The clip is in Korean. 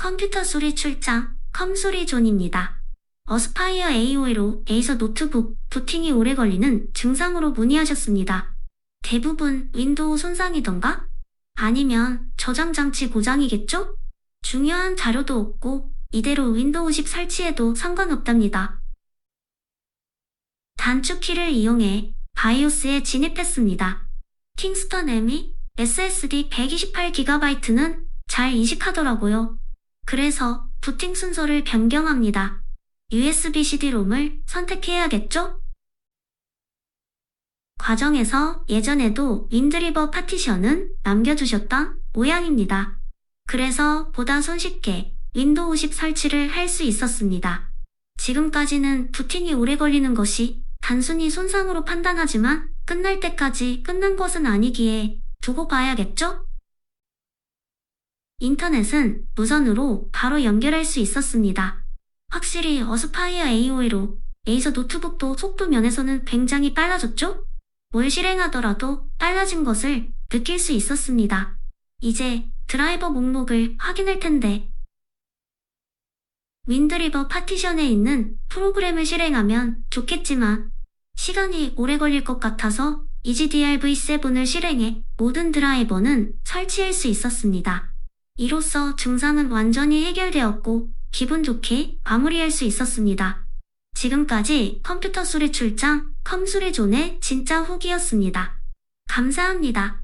컴퓨터 소리 출장, 컴소리 존입니다. 어스파이어 A5로 에이서 노트북 부팅이 오래 걸리는 증상으로 문의하셨습니다. 대부분 윈도우 손상이던가? 아니면 저장 장치 고장이겠죠? 중요한 자료도 없고 이대로 윈도우 10 설치해도 상관없답니다. 단축키를 이용해 바이오스에 진입했습니다. 킹스턴 M이 SSD 128GB는 잘 인식하더라고요. 그래서 부팅 순서를 변경합니다. USB CD-롬을 선택해야겠죠? 과정에서 예전에도 윈드리버 파티션은 남겨주셨던 모양입니다. 그래서 보다 손쉽게 윈도우 10 설치를 할 수 있었습니다. 지금까지는 부팅이 오래 걸리는 것이 단순히 손상으로 판단하지만 끝날 때까지 끝난 것은 아니기에 두고 봐야겠죠? 인터넷은 무선으로 바로 연결할 수 있었습니다. 확실히 어스파이어 A5로 에이서 노트북도 속도 면에서는 굉장히 빨라졌죠? 뭘 실행하더라도 빨라진 것을 느낄 수 있었습니다. 이제 드라이버 목록을 확인할 텐데 윈드리버 파티션에 있는 프로그램을 실행하면 좋겠지만 시간이 오래 걸릴 것 같아서 EGDR-V7을 실행해 모든 드라이버는 설치할 수 있었습니다. 이로써 증상은 완전히 해결되었고 기분 좋게 마무리할 수 있었습니다. 지금까지 컴퓨터 소리 출장 컴소리 존의 진짜 후기였습니다. 감사합니다.